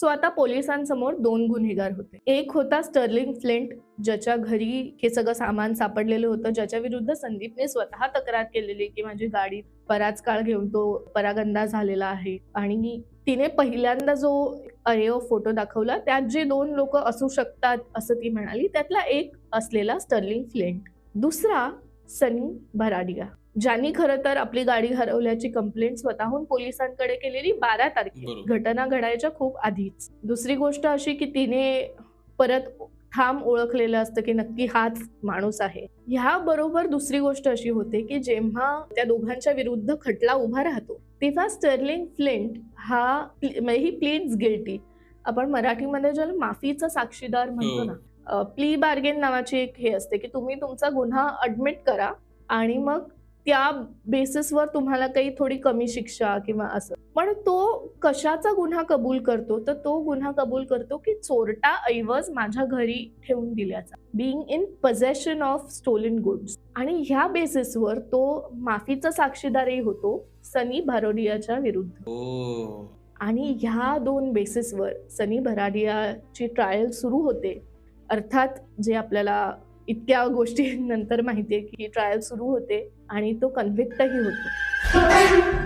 So आता पोलिसांसमोर दोन गुन्हेगार होते. एक होता स्टर्लिंग फ्लिंट ज्याच्या घरी हे सगळं सामान सापडलेलं होतं ज्याच्या विरुद्ध संदीपने स्वतः तक्रार केलेली की माझी गाडी बराच काळ घेऊन तो परागंदा झालेला आहे. आणि तिने पहिल्यांदा जो अरे फोटो दाखवला त्यात जे दोन लोक असू शकतात असं ती म्हणाली त्यातला एक असलेला स्टर्लिंग फ्लिंट. दुसरा सनी भराडिया ज्यांनी खरं तर आपली गाडी हरवल्याची कंप्लेंट स्वतःहून पोलिसांकडे केलेली बारा बरोबर. घटना घडायच्या खूप आधीच दुसरी गोष्ट अशी की तिने परत ठाम ओळखलेलं असतं की नक्की हाच माणूस आहे ह्या बरोबर दुसरी गोष्ट अशी होते की जेव्हा त्या दोघांच्या विरुद्ध खटला उभा राहतो तेव्हा स्टर्लिंग फ्लिंट हा ही प्लीड्स गिल्टी आपण मराठीमध्ये ज्याला माफीचा साक्षीदार म्हणतो हो. ना प्ली बार्गेन नावाची एक हे असते की तुम्ही तुमचा गुन्हा अडमिट करा आणि मग त्या बेसिसवर तुम्हाला काही थोडी कमी शिक्षा किंवा असं. पण तो कशाचा गुन्हा कबूल करतो? तर तो गुन्हा कबूल करतो की चोरटा ऐवज माझ्या घरी ठेवून दिल्याचा. Being in possession of stolen goods आणि ह्या बेसिसवर तो माफीचा साक्षीदारही होतो सनी भारोडियाच्या विरुद्ध. ओ आणि ह्या दोन बेसिसवर सनी भराडियाची ट्रायल सुरू होते. अर्थात जे आपल्याला इतक्या गोष्टी नंतर माहिती आहे की ट्रायल सुरू होते आणि तो कन्व्हिक्टही होतो.